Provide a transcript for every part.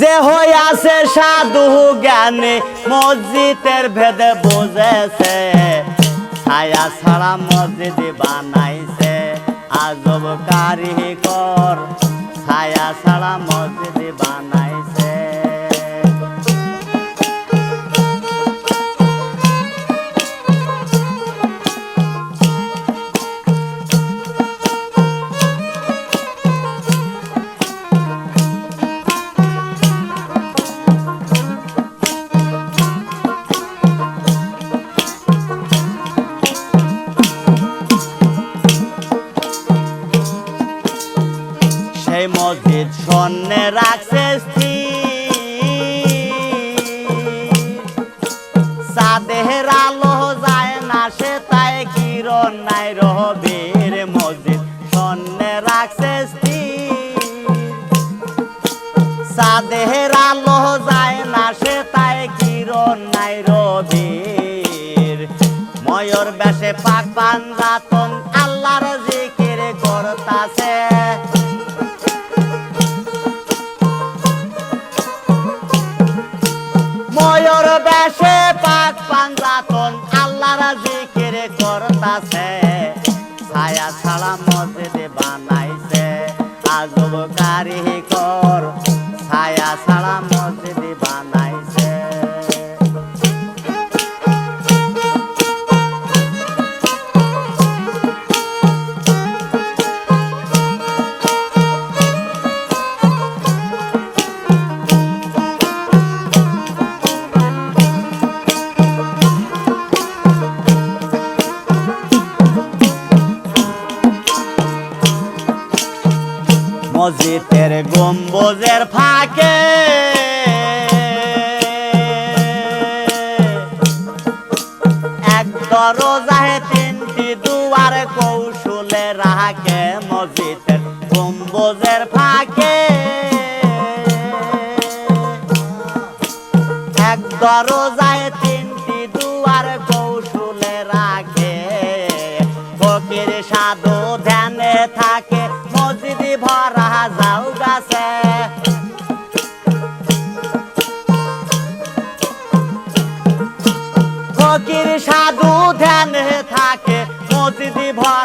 যে হই আছে সাধু জ্ঞানে, মসজিদের ভেদে বুঝেছে। ছায়া ছাড়া মসজিদ বানাইছে, আজব কারিগর। ছায়া ছাড়া মসজিদ বানাইছে। চাঁদের আলো যায় না, সে তাই কিরণ নাই রবির ময়ূর বেশে পাক পাঞ্জাতন আল্লাহর জিকির করতাছে। ময়ূর বেশে পাক পাঞ্জাতন আল্লাহর জিকির করতাছে। ছায়া ছাড়া মসজিদ বানাইছে, আজব কারিগর ছায়া ছাড়া মসজিদের গম্বুজের ফাঁকে। এক দরজায় তিনটি দুয়ার কৌশলে রাখে মসজিদের গম্বুজের ফাঁকে। এক দরজায়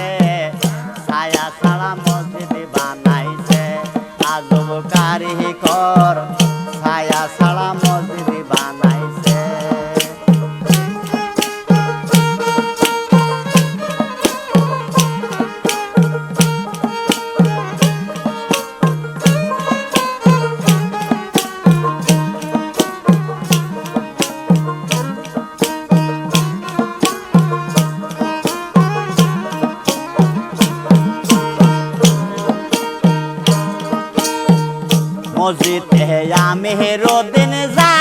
é. মসজিদে আমি রোদিন যাই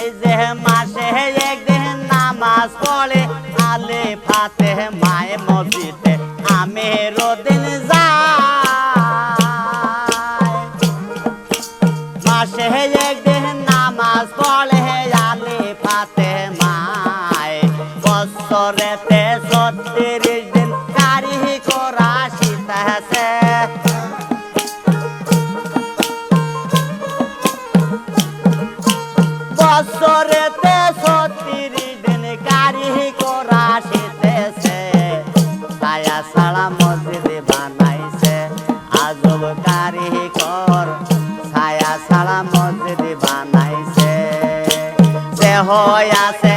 এই যে মাসে একদিন নামাজ পড়ে, আলে ফাতে মায়ে মসজিদে আমি বছরেতে ছত্রিশ দিন কারিগর আসিতেছে। ছায়া ছাড়া মসজিদ বানাইছে। আজব কারিগর ছায়া ছাড়া মসজিদ বানাইছে। সে হইয়াছে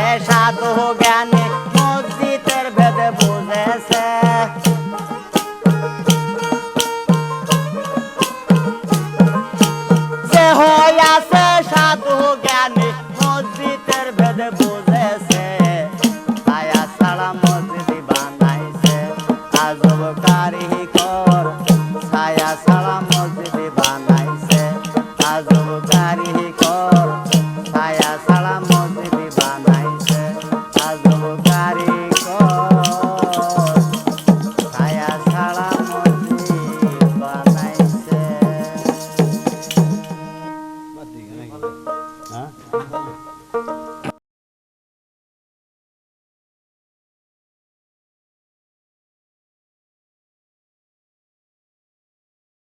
啊？